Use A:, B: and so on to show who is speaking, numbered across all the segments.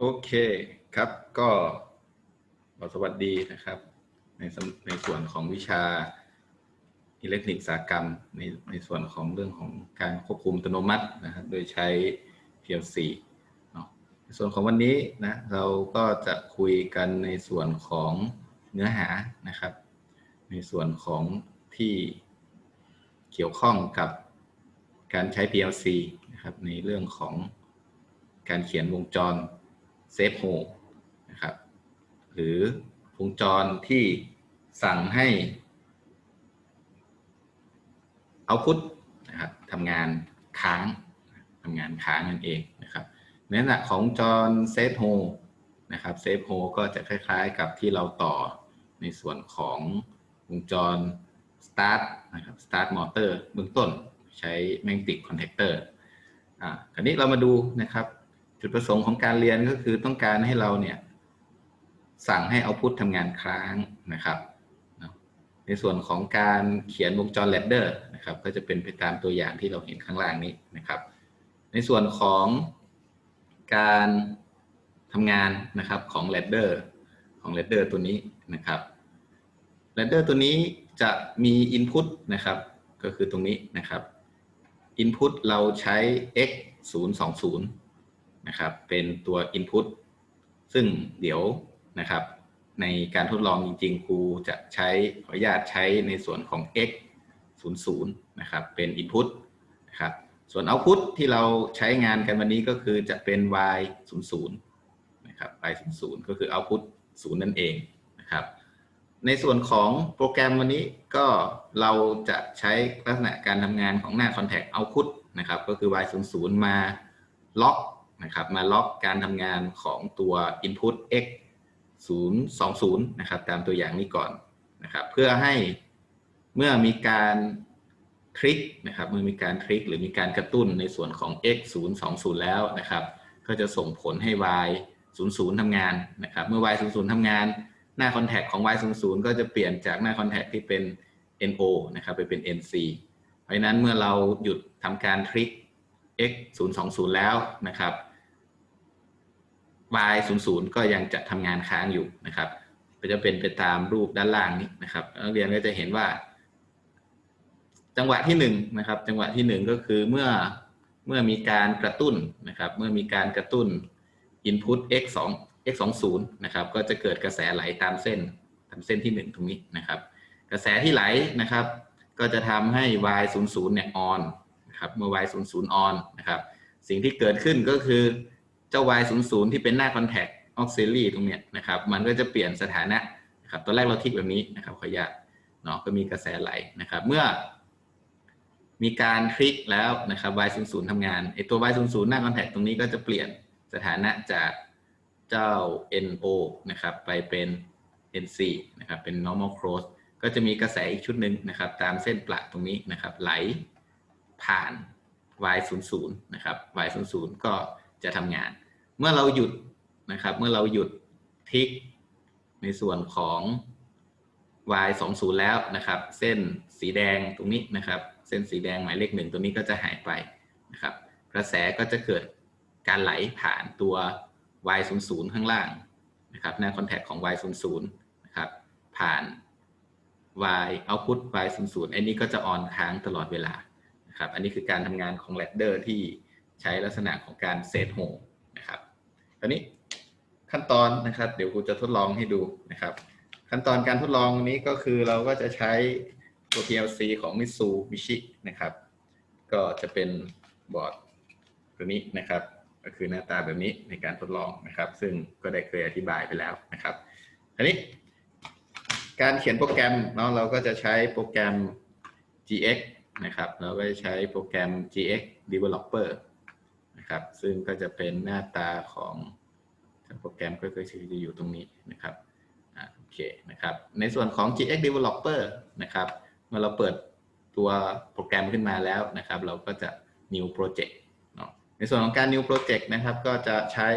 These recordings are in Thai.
A: โอเคครับก็สวัสดีนะครับ ในในส่วนของวิชาอิเล็กทรอนิกส์อุตสากรรม ในในส่วนของเรื่องของการควบคุมอัตโนมัตินะครับ โดยใช้ PLC เนาะในส่วนของวันนี้นะเราก็จะคุยกันในส่วนของเนื้อหานะครับ ในส่วนของที่เกี่ยวข้องกับการใช้ PLC นะครับในเรื่องของการเขียนวงจร เซฟโฮนะครับหรือวงจรที่สั่งให้เอาพุทนะครับทำงานค้างทำงานค้างนั่นเองนะครับในลักษณะของจรเซฟโฮนะครับเซฟโฮก็จะคล้ายๆกับที่เราต่อในส่วนของวงจร start นะครับ start motor เบื้องต้นใช้ magnetic contactor อ่าคราวนี้เรามาดูนะครับ จุดประสงค์ของการเรียนก็คือต้องการให้เราเนี่ยสั่งให้เอาพุททำงานค้างนะครับ ในส่วนของการเขียนวงจรแลดเดอร์นะครับก็จะเป็นไปตามตัวอย่างที่เราเห็นข้างล่างนี้นะครับ ในส่วนของการทำงานนะครับของแลดเดอร์ของแลดเดอร์ตัวนี้นะครับแลดเดอร์ตัวนี้จะมี Input นะครับ ก็คือตรงนี้นะครับ Input เราใช้ x 0 2 0 นะครับ เป็นตัว Input ซึ่งเดี๋ยวนะครับ ในการทดลองจริงๆ ครูจะใช้ขออนุญาตใช้ในส่วนของ x 0 0นะครับ เป็น Input นะครับ ส่วน Output ที่เราใช้งานกันวันนี้ก็คือจะเป็น y 0 0นะครับ y 0 0ก็คือ Output 0 นั่นเองนะครับ ในส่วนของโปรแกรมวันนี้ก็เราจะใช้ลักษณะการทำงานของหน้า Contact Output นะครับ ก็คือ y 0 0มาล็อก นะครับมาล็อกการทำงานของตัว Input x 020นะครับตามตัวอย่างนี้ก่อนนะครับเพื่อให้เมื่อมีการทริกนะครับเมื่อมีการทริกหรือมีการกระตุ้นในส่วนของ x 020แล้วนะครับก็จะส่งผลให้ y 00ทำงานนะครับเมื่อ y 00ทำงาน หน้าคอนแทคของ y 00ก็จะเปลี่ยนจากหน้าคอนแทคที่เป็น no นะครับไปเป็น nc เพราะฉะนั้นเมื่อเราหยุดทำการทริก x 020แล้วนะครับ y 0 0ก็ยังจะทำงานค้างอยู่นะครับ ก็จะเป็นไปตามรูปด้านล่างนี้นะครับนักเรียนก็จะเห็นว่า จังหวะที่หนึ่งนะครับ จังหวะที่หนึ่งก็คือเมื่อเมื่อมีการกระตุ้นนะครับ เมื่อมีการกระตุ้น input x 2 x 2 0นะครับ ก็จะเกิดกระแสไหลตามเส้นตามเส้นที่หนึ่งตรงนี้นะครับ กระแสที่ไหลนะครับ ก็จะทำให้ y 0 0เนี่ย on นะครับ เมื่อ y 0 0 on นะครับ สิ่งที่เกิดขึ้นก็คือ จ้า y 0 0 ที่เป็นหน้า contact auxiliary ตรงเนี้ยนะครับ มันก็จะเปลี่ยนสถานะนะครับ ตอนแรกเราทิกแบบนี้นะครับขออนุญาตเนาะก็มีกระแสไหลนะครับ เมื่อ มีการคลิกแล้วนะครับ y 0 0 ทำงานไอตัว y 0 0 หน้า contact ตรงนี้ก็จะเปลี่ยนสถานะจากเจ้า no นะครับ ไปเป็น nc นะครับ เป็น normal close ก็จะมีกระแสอีกชุดหนึ่งนะครับ ตามเส้นประตรงนี้นะครับ ไหลผ่าน y 0 0 นะครับ y 0 0 ก็จะทำงาน เมื่อเราหยุดนะครับ เมื่อเราหยุดทิกในส่วนของ y 2 0แล้วนะครับ เส้นสีแดงตรงนี้นะครับ เส้นสีแดงหมายเลขหนึ่งตัวนี้ก็จะหายไปนะครับ กระแสก็จะเกิดการไหลผ่านตัว y 0 0ข้างล่างนะครับหน้าคอนแทคของ y 0 0นะครับ ผ่าน y output y 0 0อันนี้ก็จะออนค้างตลอดเวลานะครับ อันนี้คือการทำงานของแรดเดอร์ที่ใช้ลักษณะของการเซตโฮนะค รันนี้ขั้นตอนนะครับ เดี๋ยวครูจะทดลองให้ดูนะครับ ขั้นตอนการทดลองนี้ก็คือเราก็จะใช้ตัว PLC ของ Mitsubishi นะครับ ก็จะเป็นบอร์ดตัวนี้นะครับ ก็คือหน้าตาแบบนี้ในการทดลองนะครับ ซึ่งก็ได้เคยอธิบายไปแล้วนะครับอันนี้ การเขียนโปรแกรมเนาะเราก็จะใช้โปรแกรม GX นะครับเราก็จะใช้โปรแกรม GX Developer นะครับ ซึ่งก็จะเป็นหน้าตาของโปรแกรมก็คือจะอยู่ตรงนี้นะครับโอเคนะครับ ในส่วนของ GX Developer นะครับ เมื่อเราเปิดตัวโปรแกรมขึ้นมาแล้วนะครับ เราก็จะ new project เนาะในส่วนของการ new project นะครับ ก็จะใช้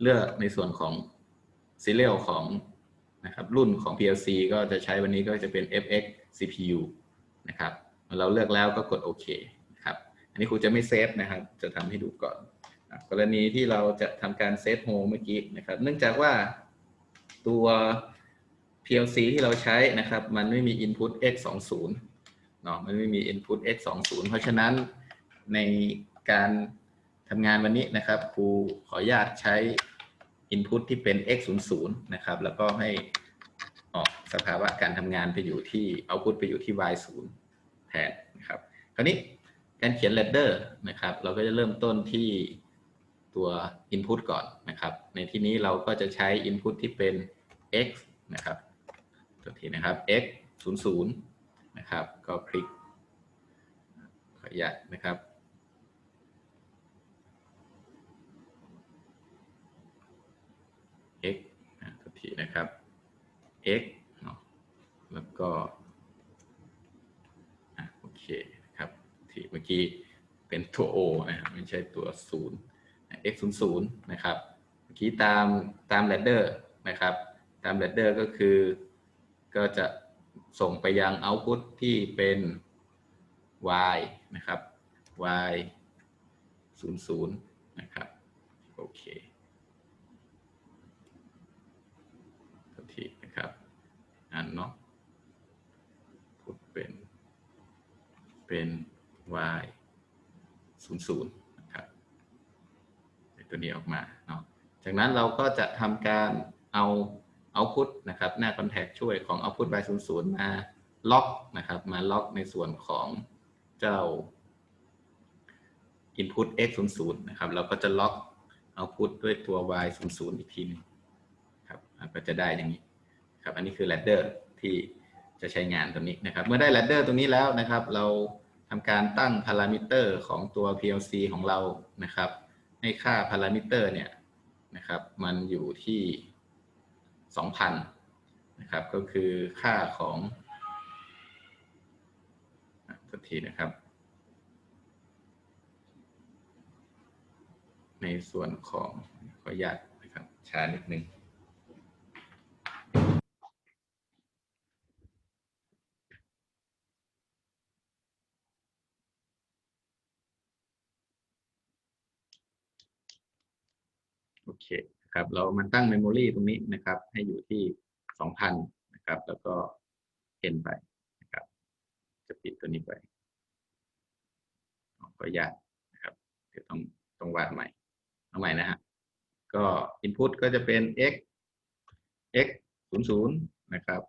A: เลือกในส่วนของ serial ของนะครับรุ่นของ PLC ก็จะใช้วันนี้ก็จะเป็น FX CPU นะครับ เราเลือกแล้วก็กดโอเค อันนี้ครูจะไม่เซฟนะครับ จะทำให้ดูก่อนกรณีที่เราจะทำการเซตโฮเมื่อกี้นะครับ เนื่องจากว่าตัว PLC ที่เราใช้นะครับ มันไม่มี input x 2 0เนาะมันไม่มี input x 2 0เพราะฉะนั้นในการทำงานวันนี้นะครับครูขออนุญาตใช้ input ที่เป็น x 0 0นะครับ แล้วก็ให้ออกสภาวะการทำงานไปอยู่ที่ output ไปอยู่ที่ y 0แทนนะครับ คราวนี้ การเขียน ladder นะครับ เราก็จะเริ่มต้นที่ตัว input ก่อนนะครับ ในที่นี้เราก็จะใช้ input ที่เป็น x นะครับตัวทีนะครับ x 0 0นะครับ ก็คลิกขออนุญาตนะครับ x นะตัวทีนะครับ x แล้วก็อะโอเคนะครับ ทีเมื่อกี้เป็นตัว o นะครับไม่ใช่ตัว0นะ x 0 0นะครับ เมื่อกี้ตามตาม ladder นะครับ ตาม ladder ก็คือก็จะส่งไปยัง output ที่เป็น y นะครับ y 0 0นะครับโอเคตัวทีนะครับอันเนาะพุทเป็นเป็น y 0 0นะครับได้ตัวนี้ออกมาเนาะจากนั้นเราก็จะทำการเอา output นะครับ หน้า contact ช่วยของ output y 0 0มาล็อกนะครับ มาล็อกในส่วนของเจ้า input x 0 0นะครับ เราก็จะล็อก output ด้วยตัว y 0 0อีกทีหนึงครับก็จะได้อย่างนี้ครับ อันนี้คือ ladder ที่จะใช้งานตรงนี้นะครับ เมื่อได้ ladder ตรงนี้แล้วนะครับ เรา ทำการตั้ง parameter ของตัว PLC ของเรานะครับ ให้ค่า parameter เนี่ยนะครับ มันอยู่ที่ 2,000 นะครับ ก็คือค่าของอะตัวทีนะครับ ในส่วนของขออนุญาตนะครับช้านิดนึง เคครับเรามาตั้งเมมโมรีตรงนี้นะครับ ให้อยู่ที่ 2,000 นะครับ แล้วก็เอ็นไปนะครับ จะปิดตัวนี้ไปขออนุญาตนะครับ เดี๋ยวต้องต้องวาดใหม่ เอาใหม่นะฮะ ก็ input ก็จะเป็น x x 0 0นะครับ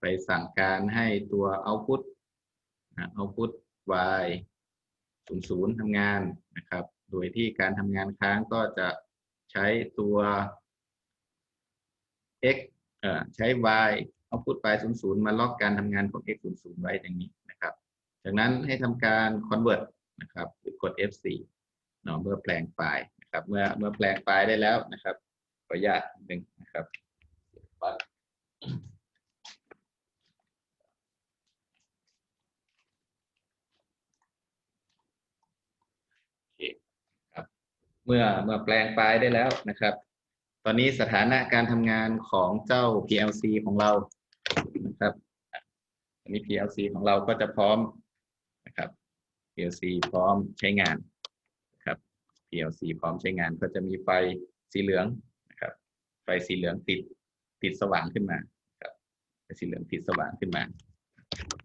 A: ไปสั่งการให้ตัว output นะ output y 0 0ทำงานนะครับ โดยที่การทำงานค้างก็จะ ใช้ตัว x เอ่อใช้ y output y 0 0 มาล็อกการทำงานของ x 0 0 ไว้อย่างนี้นะครับ จากนั้นให้ทำการ convert นะครับหรือกด F4 เนาะเมื่อแปลงไฟล์นะครับ เมื่อเมื่อแปลงไฟล์ได้แล้วนะครับขออนุญาตหนึ่งนะครับปัดโอเคครับ เมื่อเมื่อแปลงไฟล์ได้แล้วนะครับ ตอนนี้สถานะการทำงานของเจ้า PLC ของเรานะครับ อันนี้ PLC ของเราก็จะพร้อมนะครับ PLC พร้อมใช้งานนะครับ PLC พร้อมใช้งานก็จะมีไฟสีเหลืองนะครับ ไฟสีเหลืองติดติดสว่างขึ้นมาครับไฟสีเหลืองติดสว่างขึ้นมา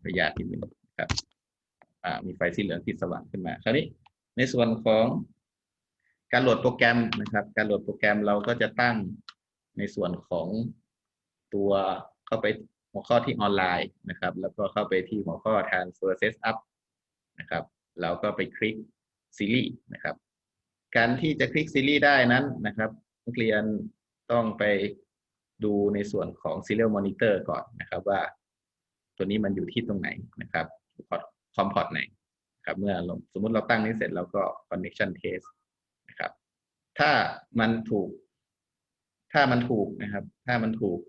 A: ระยะที่หนึ่งนะครับ อ่า มีไฟสีเหลืองติดสว่างขึ้นมา คราวนี้ในส่วนของ การโหลดโปรแกรมนะครับ การโหลดโปรแกรมเราก็จะตั้งในส่วนของตัวเข้าไปหัวข้อที่ออนไลน์นะครับ แล้วก็เข้าไปที่หัวข้อ transfer setup นะครับ เราก็ไปคลิกซีรีส์นะครับ การที่จะคลิกซีรีส์ได้นั้นนะครับนักเรียนต้องไปดูในส่วนของ serial monitor ก่อนนะครับว่า ตัวนี้มันอยู่ที่ตรงไหนนะครับพอร์ตคอมพอร์ตไหนครับเมื่อสมมุติเราตั้งนี้เสร็จแล้วก็ connection test ถ้ามันถูก ถ้ามันถูกนะครับ ถ้ามันถูก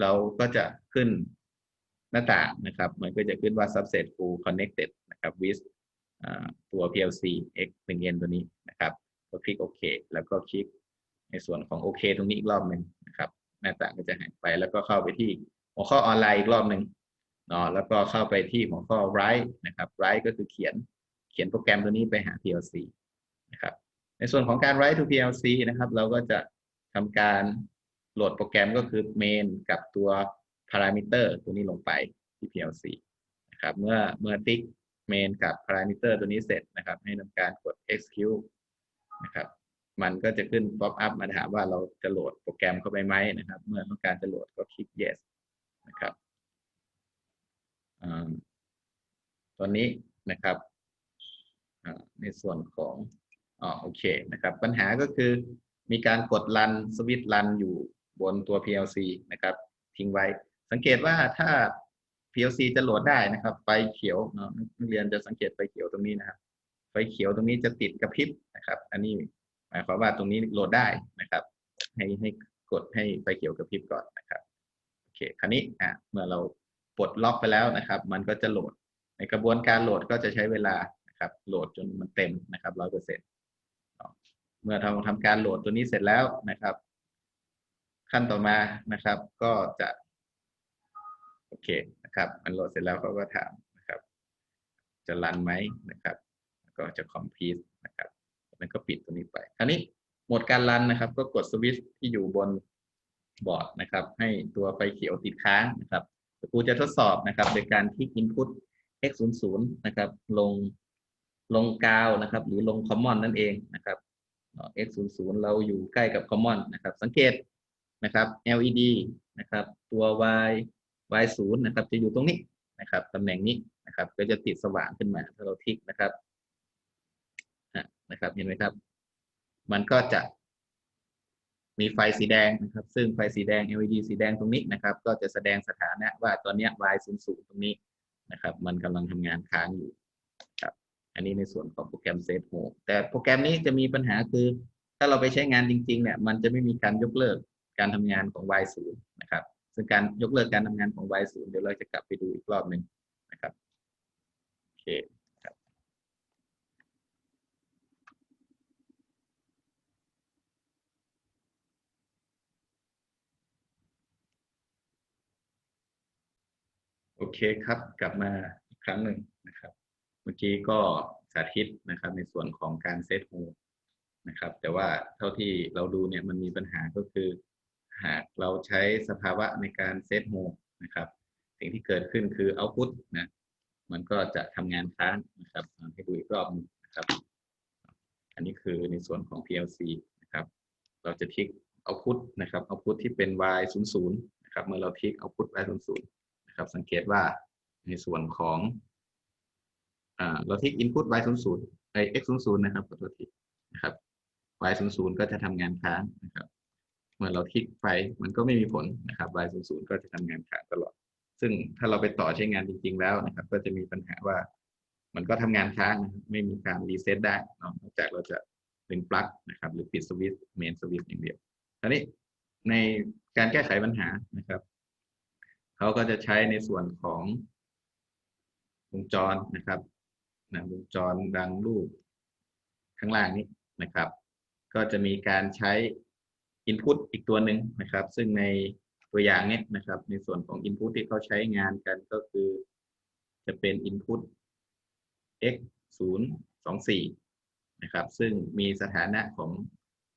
A: เราก็จะขึ้นหน้าต่างนะครับ มันก็จะขึ้นว่า subset full connected นะครับ with ตัว PLC X 1 N ตัวนี้นะครับ ก็คลิกโอเค แล้วก็คลิกในส่วนของโอเคตรงนี้อีกรอบหนึ่งนะครับ หน้าต่างก็จะหายไปแล้วก็เข้าไปที่หัวข้อออนไลน์อีกรอบหนึ่งเนาะแล้วก็เข้าไปที่หัวข้อ write นะครับ write ก็คือเขียนเขียนโปรแกรมตัวนี้ไปหา PLC นะครับ ในส่วนของการ write to PLC นะครับ เราก็จะทำการโหลดโปรแกรมก็คือ main กับตัว parameter ตัวนี้ลงไปที่ PLC นะครับ เมื่อเมื่อติ๊ก main กับ parameter ตัวนี้เสร็จนะครับ ให้ทำการกด execute นะครับ มันก็จะขึ้น pop up มาถามว่าเราจะโหลดโปรแกรมเข้าไปไหมนะครับ เมื่อต้องการจะโหลดก็คลิก yes นะครับตอนนี้นะครับในส่วนของ อ๋อโอเคนะครับ ปัญหาก็คือมีการกดรันสวิตรันอยู่บนตัว PLC นะครับ ทิ้งไว้ สังเกตว่าถ้า PLC จะโหลดได้นะครับ ไฟเขียวเนาะนักเรียนจะสังเกตไฟเขียวตรงนี้นะครับ ไฟเขียวตรงนี้จะติดกระพริบนะครับ อันนี้หมายความว่าตรงนี้โหลดได้นะครับ ให้ให้กดให้ไฟเขียวกระพริบก่อนนะครับโอเคคราวนี้อะเมื่อเราปลดล็อกไปแล้วนะครับ มันก็จะโหลด ในกระบวนการโหลดก็จะใช้เวลานะครับโหลดจนมันเต็มนะครับร้อยเปอร์เซ็นต์ เมื่อทำทำการโหลดตัวนี้เสร็จแล้วนะครับ ขั้นต่อมานะครับ ก็จะโอเคนะครับ มันโหลดเสร็จแล้วเขาก็ถามนะครับ จะรันไหมนะครับ ก็จะ complete นะครับมันก็ปิดตัวนี้ไปคราวนี้หมดการรันนะครับ ก็กดสวิตช์ที่อยู่บนบอร์ดนะครับ ให้ตัวไฟเขียวติดค้างนะครับครูจะทดสอบนะครับ โดยการที่ input x 0 0นะครับ ลงลงกาวนะครับ หรือลง common นั่นเองนะครับ x 0 0เราอยู่ใกล้กับ common นะครับ สังเกตนะครับ LED นะครับ ตัว y y 0นะครับ จะอยู่ตรงนี้นะครับตำแหน่งนี้นะครับ ก็จะติดสว่างขึ้นมาถ้าเราทิกนะครับนะครับ เห็นไหมครับ มันก็จะมีไฟสีแดงนะครับ ซึ่งไฟสีแดง LED สีแดงตรงนี้นะครับ ก็จะแสดงสถานะว่าตอนนี้ y 0 0ตรงนี้นะครับ มันกำลังทำงานค้างอยู่ครับ อันนี้ในส่วนของโปรแกรม Set Home แต่โปรแกรมนี้จะมีปัญหาคือ ถ้าเราไปใช้งานจริงๆเนี่ยมันจะไม่มีการยกเลิกการทำงานของ y 0 นะครับซึ่งการยกเลิกการทำงานของ y 0 เดี๋ยวเราจะกลับไปดูอีกรอบหนึ่งนะครับโอเคครับโอเคครับ กลับมาอีกครั้งหนึ่งนะครับ มื่อกี้ก็สาธิตนะครับในส่วนของการเซตโฮนะครับ แต่ว่าเท่าที่เราดูเนี่ยมันมีปัญหาก็คือ หากเราใช้สภาวะในการเซตโฮนะครับ สิ่งที่เกิดขึ้นคือเอาพุตนะมันก็จะทำงานค้างนะครับให้ดูอีกรอบนึงนะครับ อันนี้คือในส่วนของ PLC นะครับ เราจะทิกเอาพุตนะครับเอาพุตที่เป็น y 0 0นะครับ เมื่อเราทิกเอาพุต y 0 0นะครับ สังเกตว่าในส่วนของ อ่าเราทิก input y 0 0ไอ x 0 0นะครับขอโทษทีนะครับ y 0 0ก็จะทำงานค้างนะครับ เมื่อเราคลิกไปมันก็ไม่มีผลนะครับ y 0 0ก็จะทำงานค้างตลอด ซึ่งถ้าเราไปต่อใช้งานจริง ๆ แล้วนะครับ ก็จะมีปัญหาว่ามันก็ทำงานค้างไม่มีการรีเซ็ตได้นอกจากเราจะเป็นปลั๊กนะครับ หรือปิดสวิตช์เมนสวิตช์อย่างเดียวคราวนี้ในการแก้ไขปัญหานะครับเขาก็จะใช้ในส่วนของวงจรนะครับ นะวงจรดังรูปข้างล่างนี้นะครับ ก็จะมีการใช้ Input อีกตัวหนึ่งนะครับ ซึ่งในตัวอย่างนี้นะครับ ในส่วนของ Input ที่เขาใช้งานกันก็คือ จะเป็น Input x 0 2 4นะครับ ซึ่งมีสถานะของ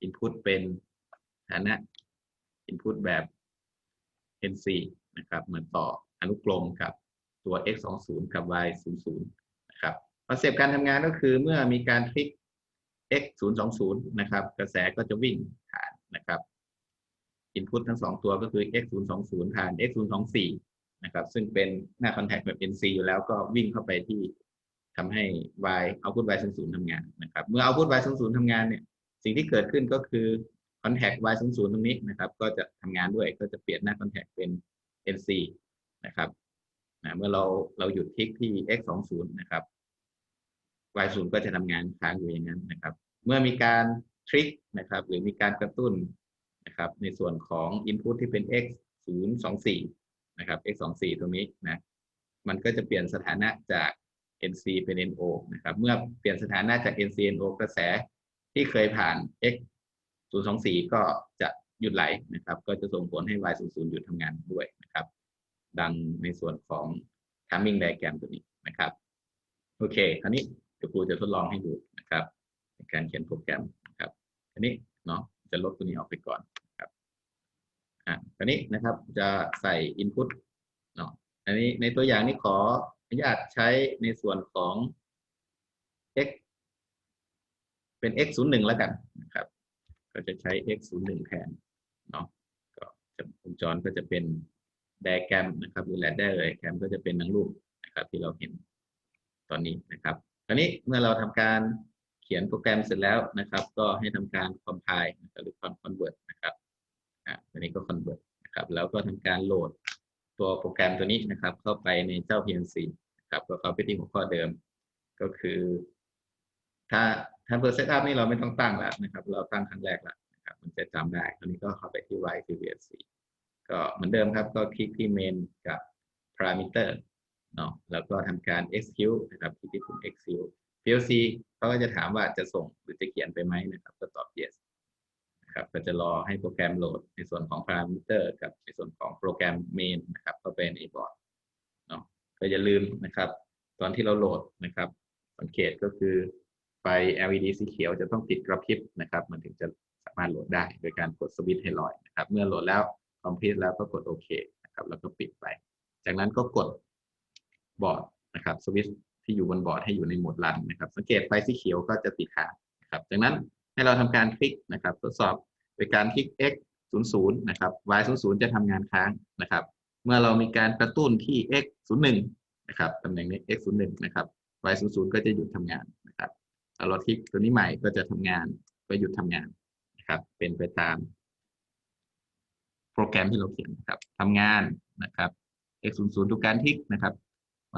A: Input เป็นสถานะ Input แบบ NC นะครับ เหมือนต่ออนุกรมกับตัว x 2 0กับ y 0 0นะครับ คอนเซปต์การทำงานก็คือเมื่อมีการคลิก x 0 2 0นะครับ กระแสก็จะวิ่งผ่านนะครับ input ทั้งสองตัวก็คือ x 0 2 0ผ่าน x 0 2 4นะครับ ซึ่งเป็นหน้า contact แบบ NC อยู่แล้วก็วิ่งเข้าไปที่ทำให้ y output y 0 0ทำงานนะครับ เมื่อ output y 0 0ทำงานเนี่ย สิ่งที่เกิดขึ้นก็คือ contact y 0 0ตรงนี้นะครับ ก็จะทำงานด้วย ก็จะเปลี่ยนหน้า contact เป็น NC นะครับนะเมื่อเราเราหยุดทิกที่ x 2 0นะครับ y 0ก็จะทำงานค้างอยู่อย่างนั้นนะครับ เมื่อมีการทริกนะครับหรือมีการกระตุ้นนะครับในส่วนของ input ที่เป็น x 0 2 4นะครับ x 2 4ตรงนี้นะมันก็จะเปลี่ยนสถานะจาก nc เป็น no นะครับเมื่อเปลี่ยนสถานะจาก nc no กระแสที่เคยผ่าน x 0 2 4ก็จะหยุดไหลนะครับ ก็จะส่งผลให้ y 0 0หยุดทำงานด้วยนะครับ ดังในส่วนของ timing diagram ตัวนี้นะครับ โอเคคราวนี้ เดี๋ยวครูจะทดลองให้ดูนะครับในการเขียนโปรแกรมนะครับอันนี้เนาะจะลบตัวนี้ออกไปก่อนครับอะอันนี้นะครับจะใส่ input เนาะอันนี้ในตัวอย่างนี้ขออนุญาตใช้ในส่วนของ x เป็น x 0 1แล้วกันนะครับ ก็จะใช้ x 0 1แทนเนาะก็จะวงจรก็จะเป็นไดแกรมนะครับหรือแลดเดอร์เลยแกรมก็จะเป็นดังรูปนะครับที่เราเห็นตอนนี้นะครับ ราวนี้เมื่อเราทำการเขียนโปรแกรมเสร็จแล้วนะครับ ก็ให้ทำการ compile นะครับหรือ convert นะครับอะอันนี้ก็ convert นะครับ แล้วก็ทำการโหลดตัวโปรแกรมตัวนี้นะครับ เข้าไปในเจ้า PNC นะครับก็เข้าไปที่หัวข้อเดิม ก็คือ ถ้าถ้าเบอร์เซตอัพนี่เราไม่ต้องตั้งแล้วนะครับ เราตั้งครั้งแรกแล้วนะครับ มันจะจำได้คราวนี้ก็เข้าไปที่ write to VLC ก็เหมือนเดิมครับ ก็คลิกที่ main กับ parameter เนาะแล้วก็ทำการ execute นะครับคลิกที่ปุ่ม execute PLC เขาก็จะถามว่าจะส่งหรือจะเขียนไปไหมนะครับ ก็ตอบ yes นะครับก็จะรอให้โปรแกรมโหลดในส่วนของ parameter กับในส่วนของโปรแกรม main นะครับเข้าไปในบอร์ดเนาะก็อย่าลืมนะครับ ตอนที่เราโหลดนะครับ สังเกตก็คือไฟ LED สีเขียวจะต้องติดกระพริบนะครับ มันถึงจะสามารถโหลดได้โดยการกดสวิตช์ให้ลอยนะครับ เมื่อโหลดแล้วคอมพิวแล้วก็กดโอเคนะครับ แล้วก็ปิดไป จากนั้นก็กด บอร์ดนะครับสวิตช์ที่อยู่บนบอร์ดให้อยู่ในโหมดรันนะครับสังเกตไฟสีเขียวก็จะติดค้างนะครับจากนั้นให้เราทำการคลิกนะครับทดสอบโดยการคลิก x 0 0นะครับ y 0 0จะทำงานค้างนะครับ เมื่อเรามีการกระตุ้นที่ x 0 1นะครับตำแหน่งนี้ x 0 1นะครับ y 0 0ก็จะหยุดทำงานนะครับเราคลิกตัวนี้ใหม่ก็จะทำงานก็หยุดทำงานนะครับเป็นไปตามโปรแกรมที่เราเขียนนะครับทำงานนะครับ x 0 0ทุกการคลิกนะครับ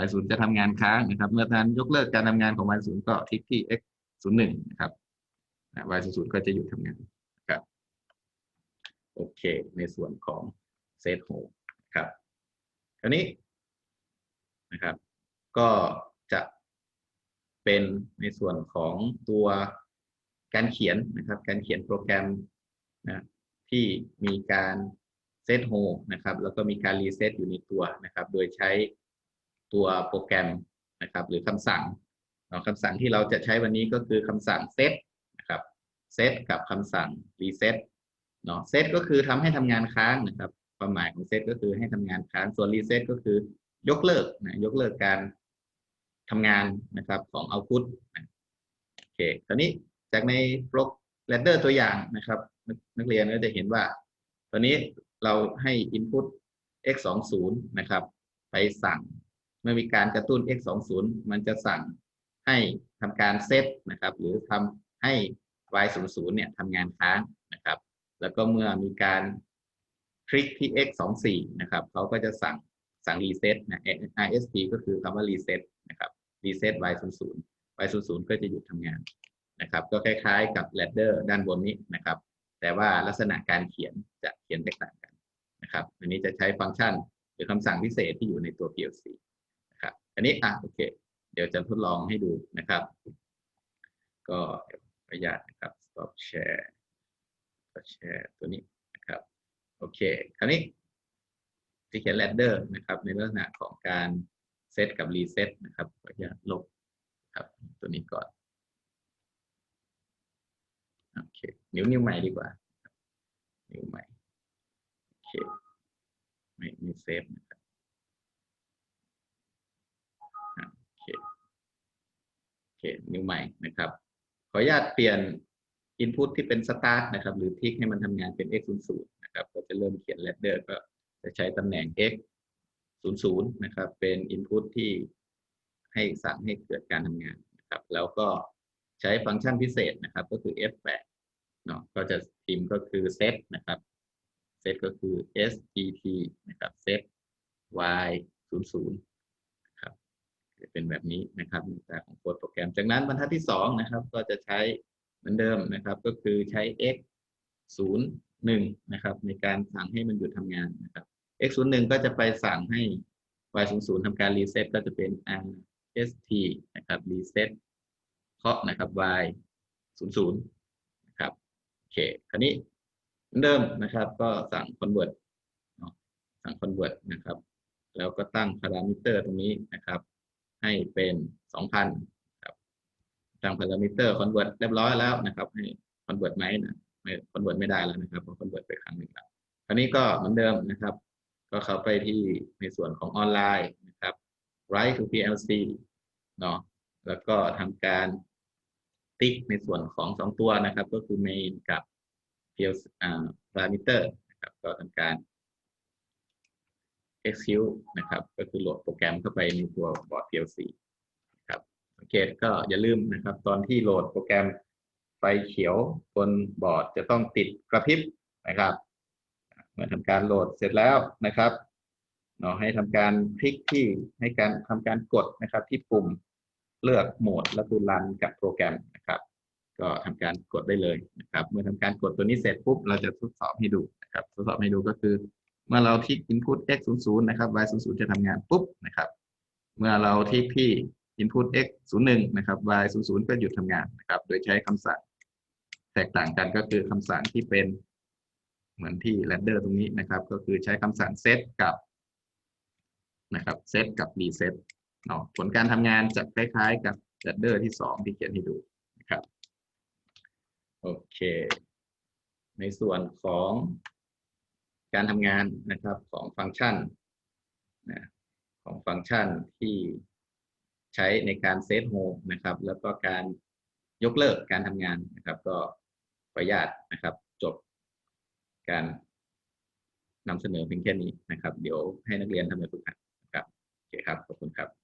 A: y 0จะทำงานค้างนะครับ เมื่อท่านยกเลิกการทำงานของ y 0ก็คลิกที่ x 0 1นะครับ y 0 0ก็จะหยุดทำงานนะครับโอเค ในส่วนของเซตโฮครับคราวนี้นะครับ ก็จะเป็นในส่วนของตัวการเขียนนะครับ การเขียนโปรแกรมนะที่มีการเซตโฮนะครับ แล้วก็มีการรีเซ็ตอยู่ในตัวนะครับ โดยใช้ ตัวโปรแกรมนะครับ หรือคำสั่งคำสั่งที่เราจะใช้วันนี้ก็คือคำสั่งเซตนะครับเซตกับคำสั่งรีเซ็ตเนาะเซตก็คือทำให้ทำงานค้างนะครับ ความหมายของเซตก็คือให้ทำงานค้าง ส่วนรีเซ็ตก็คือยกเลิกนะยกเลิกการทำงานนะครับของ output นะโอเคคราวนี้จากในโปรแรดเดอร์ตัวอย่างนะครับ นักเรียนก็จะเห็นว่า ตอนนี้เราให้ input x 2 0นะครับ ไปสั่ง เมื่อมีการกระตุ้น x 2 0มันจะสั่งให้ทำการเซตนะครับ หรือทำให้ y 0 0เนี่ยทำงานค้างนะครับ แล้วก็เมื่อมีการคลิกที่ x 2 4นะครับเขาก็จะสั่งสั่งรีเซ็ตนะ RST ก็คือคำว่ารีเซ็ตนะครับรีเซ็ต y 0 0 y 0 0ก็จะหยุดทำงานนะครับ ก็คล้ายๆกับ ladder ด้านบนนี้นะครับ แต่ว่าลักษณะการเขียนจะเขียนแตกต่างกันนะครับ อันนี้จะใช้ฟังก์ชันหรือคำสั่งพิเศษที่อยู่ในตัว PLC อันนี้อะโอเค เดี๋ยวจะทดลองให้ดูนะครับ ก็ขออนุญาตนะครับ stop share ก็แชร์ตัวนี้นะครับ โอเค คราวนี้จะเขียน ladder นะครับ ในลักษณะของการเซตกับรีเซตนะครับขออนุญาตลบครับ ตัวนี้ก่อนโอเคนิ้วนิ้วใหม่ดีกว่า นิ้วใหม่โอเคไม่ไม่เซฟนะครับ เคนิ้วใหม่นะครับ ขออนุญาตเปลี่ยน input ที่เป็น start นะครับ หรือทิกให้มันทำงานเป็น x 0 0นะครับ ก็จะเริ่มเขียน ladder ก็จะใช้ตำแหน่ง x 0 0นะครับ เป็น input ที่ให้สั่งให้เกิดการทำงานนะครับ แล้วก็ใช้ฟังก์ชันพิเศษนะครับ ก็คือ f8 เนาะก็จะพิมพ์ก็คือ set นะครับ set ก็คือ set นะครับ set y 0 0นะครับ จะเป็นแบบนี้นะครับในตาของโค้ดโปรแกรม จากนั้นบรรทัดที่สองนะครับ ก็จะใช้เหมือนเดิมนะครับ ก็คือใช้ x 0 1นะครับ ในการสั่งให้มันหยุดทำงานนะครับ x 0 1ก็จะไปสั่งให้ y 0 0ทำการรีเซ็ตก็จะเป็น rst นะครับรีเซ็ตเคาะนะครับ y 0 0นะครับโอเคคราวนี้เหมือนเดิมนะครับ ก็สั่ง convert สั่ง convert นะครับ แล้วก็ตั้งพารามิเตอร์ตรงนี้นะครับ ให้เป็น2,000ครับตั้งพารามิเตอร์คอนเวิร์ตเรียบร้อยแล้วนะครับ ให้คอนเวิร์ตไหมนะไม่คอนเวิร์ตไม่ได้แล้วนะครับเพราะคอนเวิร์ตไปครั้งหนึ่งแล้วคราวนี้ก็เหมือนเดิมนะครับ ก็เข้าไปที่ในส่วนของออนไลน์นะครับ write to PLC เนาะแล้วก็ทำการติ๊กในส่วนของสองตัวนะครับ ก็คือ main กับ PLC อ่า parameter นะครับก็ทำการ execute นะครับ ก็คือโหลดโปรแกรมเข้าไปในตัวบอร์ด PLC นะครับสังเกตก็อย่าลืมนะครับ ตอนที่โหลดโปรแกรมไฟเขียวบนบอร์ดจะต้องติดกระพริบนะครับเมื่อทำการโหลดเสร็จแล้วนะครับเนาะให้ทำการคลิกที่ให้การทำการกดนะครับ ที่ปุ่มเลือกโหมดแล้วคือรันกับโปรแกรมนะครับ ก็ทำการกดได้เลยนะครับ เมื่อทำการกดตัวนี้เสร็จปุ๊บเราจะทดสอบให้ดูนะครับ ทดสอบให้ดูก็คือ มื่อเราทิก input x 0 0นะครับ y 0 0จะทำงานปุ๊บนะครับ เมื่อเราทิกที่ input x 0 1นะครับ y 0 0ก็หยุดทำงานนะครับ โดยใช้คำสั่งแตกต่างกันก็คือคำสั่งที่เป็นเหมือนที่ ladder ตรงนี้นะครับ ก็คือใช้คำสั่ง set กับนะครับ set กับ reset เนาะผลการทำงานจะคล้ายๆ กับ ladder ที่สองที่เขียนให้ดูนะครับ โอเค ในส่วนของ การทำงานนะครับของฟังก์ชันนะของฟังก์ชันที่ใช้ในการเซตโฮมนะครับ แล้วก็การยกเลิกการทำงานนะครับ ก็ประหยัดนะครับ จบการนำเสนอเพียงแค่นี้นะครับ เดี๋ยวให้นักเรียนทำแบบฝึกหัดนะครับโอเคครับ ขอบคุณครับ